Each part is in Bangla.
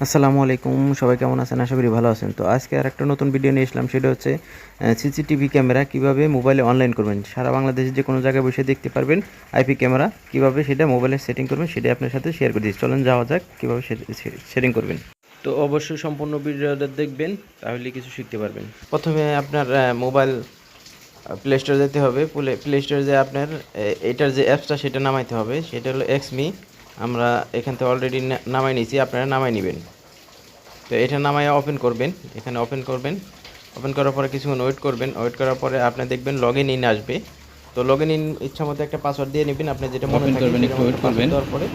আসসালামু আলাইকুম, সবাই কেমন আছেন? আশা করি ভালো আছেন। তো আজকে আর একটা নতুন ভিডিও নিয়ে এসলাম, সেটা হচ্ছে সিসিটিভি ক্যামেরা কীভাবে মোবাইলে অনলাইন করবেন। সারা বাংলাদেশে যে কোনো জায়গায় বসে দেখতে পারবেন আইপি ক্যামেরা কীভাবে সেটা মোবাইলে সেটিং করবেন, সেটা আপনার সাথে শেয়ার করে দিচ্ছি। চলেন যাওয়া যাক, কীভাবে সেটিং করবেন। তো অবশ্যই সম্পূর্ণ ভিডিওটা দেখবেন, তাহলে কিছু শিখতে পারবেন। প্রথমে আপনার মোবাইল প্লে স্টোরে যেতে হবে। প্লে স্টোরে যে আপনার এটার যে অ্যাপসটা সেটা নামাইতে হবে। সেটা হলো এক্সমি আমরা এখান থেকে অলরেডি নামাই নিয়েছি আপনারা নামাই নেবেন। তো এটা নামাই ওপেন করবেন এখানে ওপেন করবেন। ওপেন করার পরে কিছুক্ষণ ওয়েট করবেন ওয়েট করার পরে আপনি দেখবেন লগ ইন ইন আসবে। তো লগ ইন ইন ইচ্ছা মতো একটা পাসওয়ার্ড দিয়ে নেবেন আপনি যেটা মনে করবেন, একটু wait করবেন। তারপরে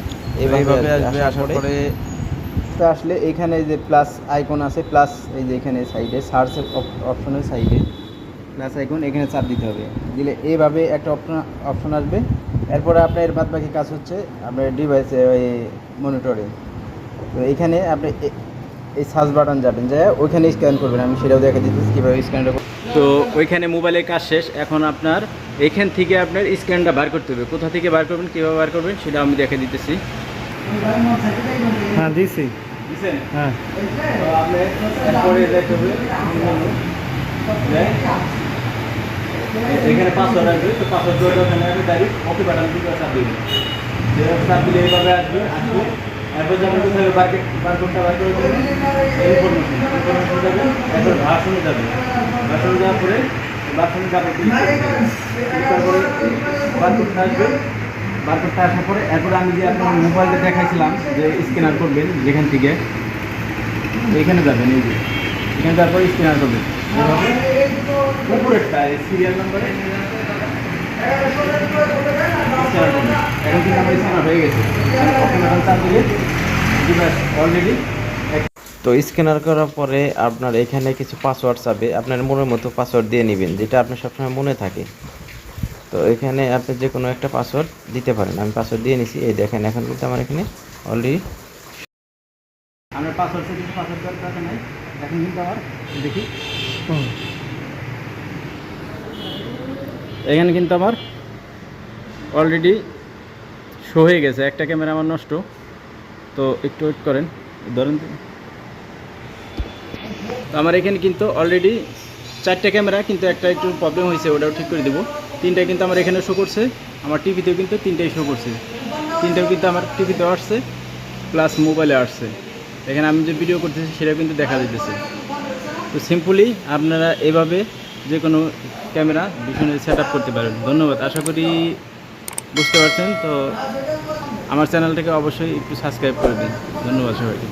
এইভাবে আসবে আসার পরে তো আসলে এখানে যে প্লাস আইকন আছে প্লাস এই যে এখানে সাইডে সার্চের অপশনের সাইডে প্লাস আইকন এখানে চাপ দিতে হবে। দিলে এইভাবে একটা অপশন অপশন আসবে। এরপরে আপনার এর বাদ বাকি কাজ হচ্ছে আপনার ডিভাইসে ওই মনিটরে তো এখানে আপনি এ- এই সার্চ বাটন যাবেন যে ওইখানে স্ক্যান করবেন আমি সেটাও দেখা দিতেছি কীভাবে স্ক্যানটা তো ওইখানে মোবাইলের কাজ শেষ এখন আপনার এখান থেকে আপনার স্ক্যানটা বার করতে হবে। কোথা থেকে বার করবেন কীভাবে বার করবেন সেটা আমি দেখে দিতেছি। হ্যাঁ দিছি। হ্যাঁ। এরপরে দেখতে হবে। এখানে পাসওয়ার্ড আসবে, তো পাসওয়ার্ড দেওয়ার ওখানে আমি ডাইরেক্ট ওকে বাটন দিয়ে চাপ দিবেন যে চাপ দিলে এইভাবে আসবে আসবে। এরপর যখন কোথায় বারকেট বারকোডটা বার করে দেবেন ইনফরমেশন যাবে, এরপর ভাষণে যাবে। ভাষণে যাওয়ার পরে ভাষণে যাবে করে বারকোডটা আসবে। বারকোডটা আসার পরে এরপর আমি যে আপনার মোবাইলে দেখাইছিলাম, যে স্ক্যানার করবেন যেখান থেকে এখানে যাবেন, এই যে। এখানে তারপরে স্ক্যানার করবেন। উপরেরটা সিরিয়াল নাম্বারে এখন কিন্তু আমার স্ক্যানার হয়ে গেছে। ওকে চাপ দিলে অলরেডি তো স্ক্যানার করার পরে আপনার এখানে কিছু পাসওয়ার্ড চাবে আপনার মনের মতো পাসওয়ার্ড দিয়ে নেবেন যেটা আপনার সবসময় মনে থাকে। তো এখানে আপনি যে কোনো একটা পাসওয়ার্ড দিতে পারেন। আমি পাসওয়ার্ড দিয়ে নিছি এই দেখেন এখন কিন্তু আমার এখানে অলরেডি আমার পাসওয়ার্ড পাসওয়ার্ড দরকার নাই? এখন কিন্তু আমার দেখি। এখানে কিন্তু আমার অলরেডি শো হয়ে গেছে, একটা ক্যামেরা আমার নষ্ট। তো একটু ওয়েট করেন, ধরেন। তো। আমার এখানে কিন্তু অলরেডি চারটে ক্যামেরা কিন্তু একটা একটু প্রবলেম হয়েছে, ওটাও ঠিক করে দেবো। তিনটা কিন্তু আমার এখানে শো করছে, আমার টিভিতেও কিন্তু তিনটাই শো করছে। তিনটাও কিন্তু আমার টিভিতেও আসছে প্লাস মোবাইলে আসছে। এখানে আমি যে ভিডিও করতেছি সেটা কিন্তু দেখা যেতেছে তো সিম্পলি আপনারা এভাবে যে কোনো ক্যামেরা ভীষণ সেট করতে পারেন। ধন্যবাদ। আশা করি বুঝতে পারছেন। তো আমার চ্যানেলটাকে অবশ্যই একটু সাবস্ক্রাইব করে দিন। ধন্যবাদ সবাইকে।